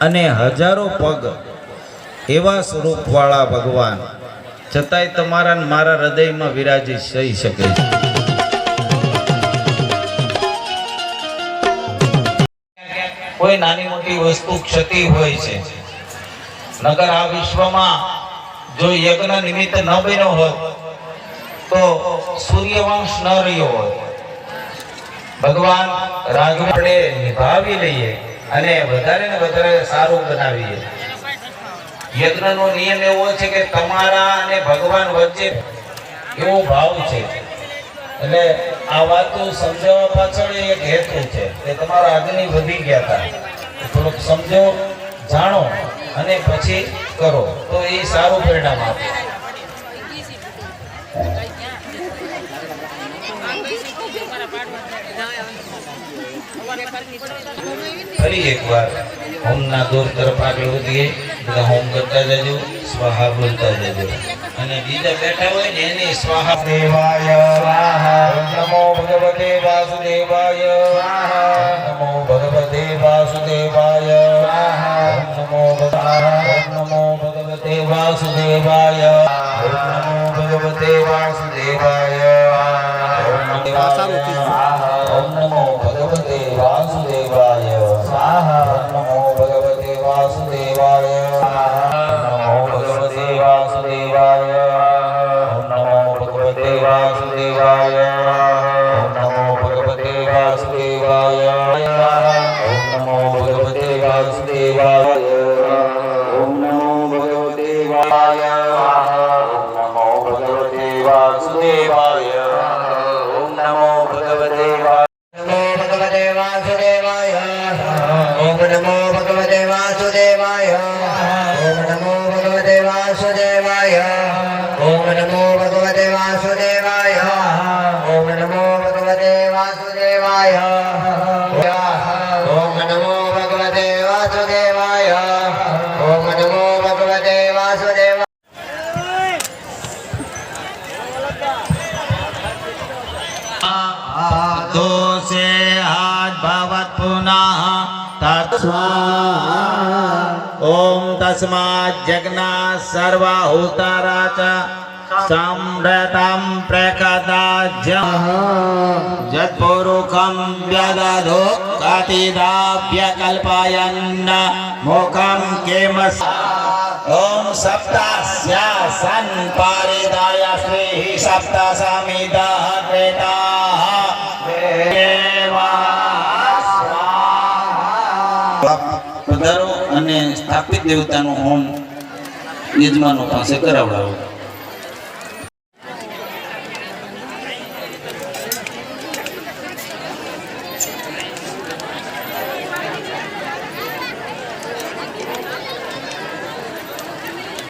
અને હજારો પગ એવા સ્વરૂપવાળા ભગવાન છતાંય તમારા મારા હૃદયમાં વિરાજી થઈ શકે છે. કોઈ નાની મોટી વસ્તુ ક્ષતિ હોય છે. નગર આ વિશ્વમાં જો યજ્ઞ નિમિત્ત ન બન્યો હોત તો સૂર્યવંશ ન રહ્યો હોત ભગવાન રાગ નિભાવી લઈએ અને વધારે ને વધારે સારું બનાવીએ. યજ્ઞનો નિયમ એવો છે કે તમારા અને ભગવાન વચ્ચે એવો ભાવ છે. એટલે આ વાતો સમજાવવા પાછળ એક હેતુ છે કે તમારા અગ્નિ વધી ગયા હતા થોડુંક સમજો, જાણો અને પછી કરો. તો એ સારું પરિણામ આપે. ફરી એકવાર હોમના દોર તરફ આગળ વધીએ. બધા હોમ કરતા જજો, સ્વાહા બોલતા જજો. અને બીજા બેઠા હોય ને એને સ્વાહા દેવાય ભગવતે વાસુદેવાય નમો ભગવતે વાસુદેવાય ઓમ નમો ભગવતે વાસુદેવાય સ્વાહા નમો ભગવતે વાસુદેવાય નમો ભગવતે વાસુદેવાય ઓમ નમો ભગવતે વાસુદેવાય નમો ભગવતે વાસુદેવાય નમો ભગવતે વાસુદેવાય ॐ नमो भगवते वासुदेवाय ॐ नमो भगवते वासुदेवाय ॐ नमो भगवते वासुदेवाय ॐ नमो भगवते वासुदेवाय ॐ नमो भगवते वासुदेवाय ॐ नमो भगवते वासुदेवाय दोषे हाथ भवत पुनः તત્સ્વા ઓમ તસ્માત જગના સર્વાહુતારા ચ સંભ્રતમ પ્રકદાજ્ય જત્પુરુખમ વ્યદધો કતિદાભ્ય કલ્પાયન્ન મુખમ કેમસ ઓમ સપ્તાસ્યા સન પારિદાય શ્રી સપ્તાસમિદહ ક્રેતા પધારો અને સ્થાપિત દેવતાનું હોમ યજમાનો પાસે કરાવડાવો.